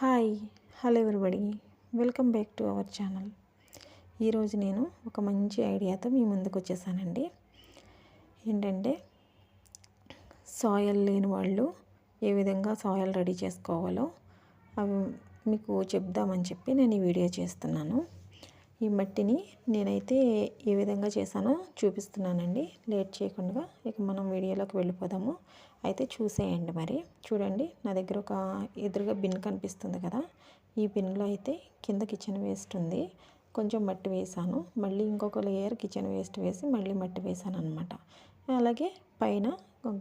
Hi hello everybody. Welcome back to our channel. ఈరోజు నేను ఒక మంచి ఐడియాతో మీ ముందుకు వచ్చేసానండి. ఏంటంటే సాయిల్ లేని వాళ్ళు ఏ విధంగా సాయిల్ రెడీ చేసుకోవాలో అవి మీకు చెప్దామని చెప్పి నేను ఈ వీడియో చేస్తున్నాను. ఈ మట్టిని నేనైతే ఏ విధంగా చేశానో చూపిస్తున్నానండి. లేట్ చేయకుండా ఇక మనం వీడియోలోకి వెళ్ళిపోదాము. అయితే చూసేయండి మరి. చూడండి నా దగ్గర ఒక ఎదురుగా బిన్ కనిపిస్తుంది కదా. ఈ బిన్లో అయితే కింద కిచెన్ వేస్ట్ ఉంది. కొంచెం మట్టి వేసాను. మళ్ళీ ఇంకొక లేయర్ కిచెన్ వేస్ట్ వేసి మళ్ళీ మట్టి వేసాను అనమాట అలాగే పైన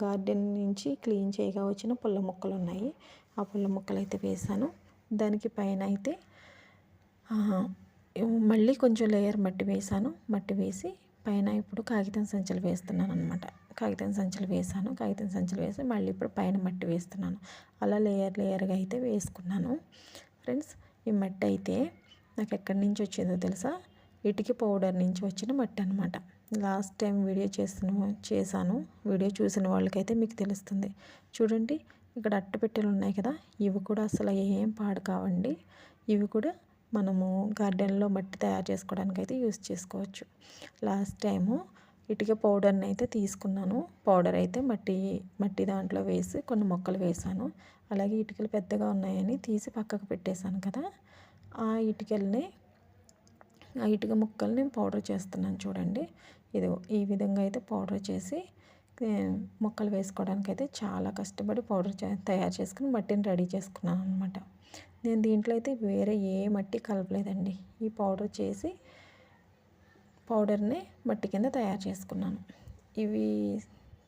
గార్డెన్ నుంచి క్లీన్ చేయగా వచ్చిన పుల్ల ముక్కలు ఉన్నాయి. ఆ పుల్ల ముక్కలు అయితే వేసాను. దానికి పైన అయితే మళ్ళీ కొంచెం లేయర్ మట్టి వేసాను. మట్టి వేసి పైన ఇప్పుడు కాగితం సంచులు వేస్తున్నాను అనమాట కాగితం సంచులు వేసాను. కాగితం సంచులు వేసి మళ్ళీ ఇప్పుడు పైన మట్టి వేస్తున్నాను. అలా లేయర్ లేయర్గా అయితే వేసుకున్నాను. ఫ్రెండ్స్ ఈ మట్టి అయితే నాకు ఎక్కడి నుంచి వచ్చిందో తెలుసా? ఇటుకి పౌడర్ నుంచి వచ్చిన మట్టి అనమాట లాస్ట్ టైం వీడియో చేసిన చేశాను. వీడియో చూసిన వాళ్ళకైతే మీకు తెలుస్తుంది. చూడండి ఇక్కడ అట్టపెట్టెలు ఉన్నాయి కదా? ఇవి కూడా అసలు ఏం పాడు కావండి. ఇవి కూడా మనము గార్డెన్లో మట్టి తయారు చేసుకోవడానికి అయితే యూస్ చేసుకోవచ్చు. లాస్ట్ టైము ఇటుక పౌడర్ని అయితే తీసుకున్నాను. పౌడర్ అయితే మట్టి మట్టి దాంట్లో వేసి కొన్ని మొక్కలు వేసాను. అలాగే ఇటుకలు పెద్దగా ఉన్నాయని తీసి పక్కకు పెట్టేశాను కదా. ఆ ఇటుకల్ని ఆ ఇటుక ముక్కల్ని పౌడర్ చేస్తున్నాను చూడండి. ఇది ఈ విధంగా అయితే పౌడర్ చేసి ముక్కలు వేసుకోవడానికి అయితే చాలా కష్టపడి పౌడర్ తయారు చేసుకుని మట్టిని రెడీ చేసుకున్నాను అనమాట నేను దీంట్లో అయితే వేరే ఏ మట్టి కలపలేదండి. ఈ పౌడర్ చేసి పౌడర్ని మట్టి కింద తయారు చేసుకున్నాను. ఇవి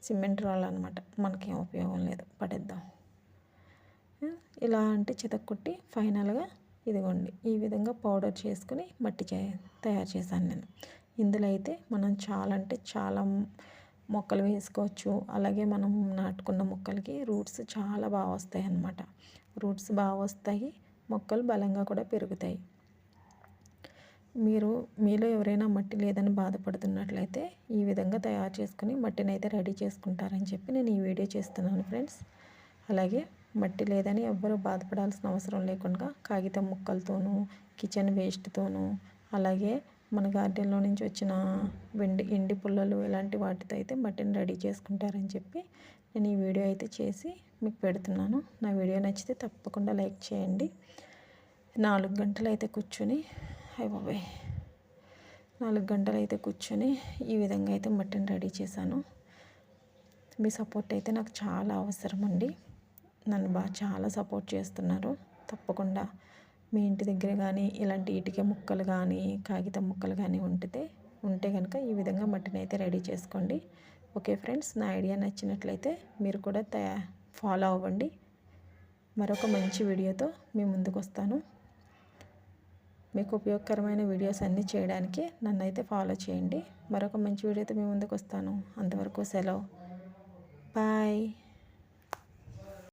సిమెంట్ రాళ్ళు అనమాట మనకేం ఉపయోగం లేదు. పడేద్దాం. ఇలా అంటే చితక్కొట్టి ఫైనల్గా ఇదిగోండి. ఈ విధంగా పౌడర్ చేసుకుని మట్టి చే తయారు చేశాను నేను. ఇందులో అయితే మనం చాలా అంటే చాలా మొక్కలు వేసుకోవచ్చు. అలాగే మనం నాటుకున్న మొక్కలకి రూట్స్ చాలా బాగా వస్తాయి అన్నమాట. రూట్స్ బాగా వస్తాయి. మొక్కలు బలంగా కూడా పెరుగుతాయి. మీరు మీలో ఎవరైనా మట్టి లేదని బాధపడుతున్నట్లయితే ఈ విధంగా తయారు చేసుకుని మట్టిని అయితే రెడీ చేసుకుంటారని చెప్పి నేను ఈ వీడియో చేస్తున్నాను ఫ్రెండ్స్. అలాగే మట్టి లేదని ఎవ్వరూ బాధపడాల్సిన అవసరం లేకుండా కాగితం ముక్కలతోనూ కిచెన్ వేస్ట్తోనూ అలాగే మన గార్డెన్లో నుంచి వచ్చిన వెండి ఎండి పుల్లలు ఇలాంటి వాటితో అయితే మటన్ రెడీ చేసుకుంటారని చెప్పి నేను ఈ వీడియో అయితే చేసి మీకు పెడుతున్నాను. నా వీడియో నచ్చితే తప్పకుండా లైక్ చేయండి. నాలుగు గంటలు అయితే కూర్చొని అయిపోయి నాలుగు గంటలు అయితే కూర్చొని ఈ విధంగా అయితే మటన్ రెడీ చేశాను. మీ సపోర్ట్ అయితే నాకు చాలా అవసరం అండి నన్ను బాగా చాలా సపోర్ట్ చేస్తున్నారు. తప్పకుండా మీ ఇంటి దగ్గర కానీ ఇలాంటి ఇటుక ముక్కలు కానీ కాగితం ముక్కలు కానీ ఉంటే ఉంటే కనుక ఈ విధంగా మట్టిని అయితే రెడీ చేసుకోండి. ఓకే ఫ్రెండ్స్ నా ఐడియా నచ్చినట్లయితే మీరు కూడా తయా ఫాలో అవ్వండి. మరొక మంచి వీడియోతో మీ ముందుకు వస్తాను. మీకు ఉపయోగకరమైన వీడియోస్ అన్నీ చేయడానికి నన్ను అయితే ఫాలో చేయండి. మరొక మంచి వీడియోతో మీ ముందుకు వస్తాను. అంతవరకు సెలవు. బాయ్.